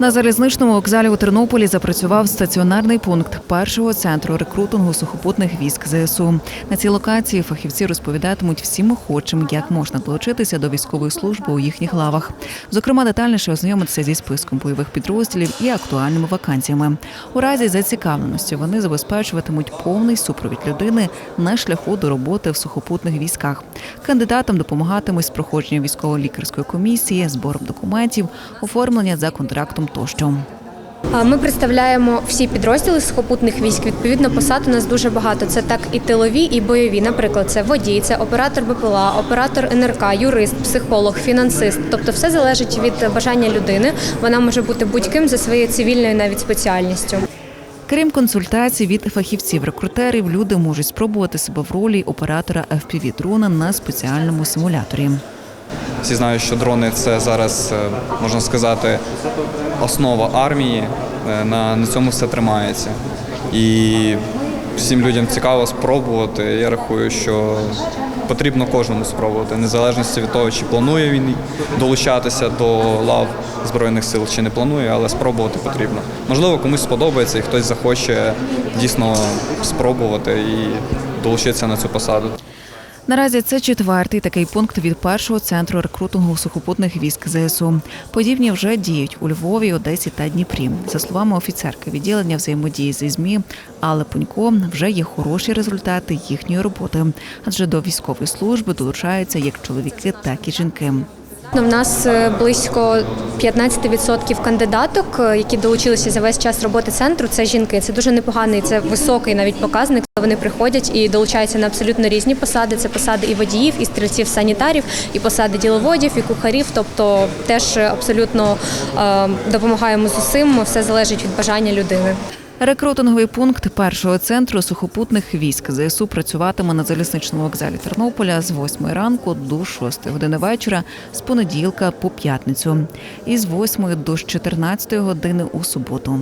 На залізничному вокзалі у Тернополі запрацював стаціонарний пункт першого центру рекрутингу сухопутних військ ЗСУ. На цій локації фахівці розповідатимуть всім охочим, як можна долучитися до військової служби у їхніх лавах. Зокрема, детальніше ознайомитися зі списком бойових підрозділів і актуальними вакансіями. У разі зацікавленості вони забезпечуватимуть повний супровід людини на шляху до роботи в сухопутних військах. Кандидатам допомагатимуть з проходженням військово-лікарської комісії, збором документів, оформлення за контрактом тощо. Ми представляємо всі підрозділи сухопутних військ. Відповідно, посад у нас дуже багато. Це так і тилові, і бойові. Наприклад, це водій, це оператор БПЛА, оператор НРК, юрист, психолог, фінансист. Тобто, все залежить від бажання людини. Вона може бути будь-ким за своєю цивільною навіть спеціальністю. Крім консультацій від фахівців-рекрутерів, люди можуть спробувати себе в ролі оператора fpv дрона на спеціальному симуляторі. Всі знають, що дрони це зараз, е, можна сказати, основа армії. Е, На, на цьому все тримається. І всім людям цікаво спробувати. Я рахую, що потрібно кожному спробувати, незалежно від того, чи планує він долучатися до лав Збройних сил, чи не планує, але спробувати потрібно. Можливо, комусь сподобається і хтось захоче дійсно спробувати і долучитися на цю посаду. Наразі це четвертий такий пункт від першого центру рекрутингу сухопутних військ ЗСУ. Подібні вже діють у Львові, Одесі та Дніпрі. За словами офіцерки відділення взаємодії зі ЗМІ але Пунько, вже є хороші результати їхньої роботи, адже до військової служби долучаються як чоловіки, так і жінки. У нас е, близько 15% кандидаток, е, які долучилися за весь час роботи центру. Це жінки. Це дуже непоганий, це високий навіть показник. Вони приходять і долучаються на абсолютно різні посади. Це посади і водіїв, і стрільців санітарів, і посади діловодів, і кухарів. Тобто теж абсолютно е, допомагаємо з усім. Все залежить від бажання людини. Рекрутинговий пункт першого центру сухопутних військ ЗСУ працюватиме на залізничному вокзалі Тернополя з 8 ранку до 6 години вечора з понеділка по п'ятницю і з 8 до 14 години у суботу.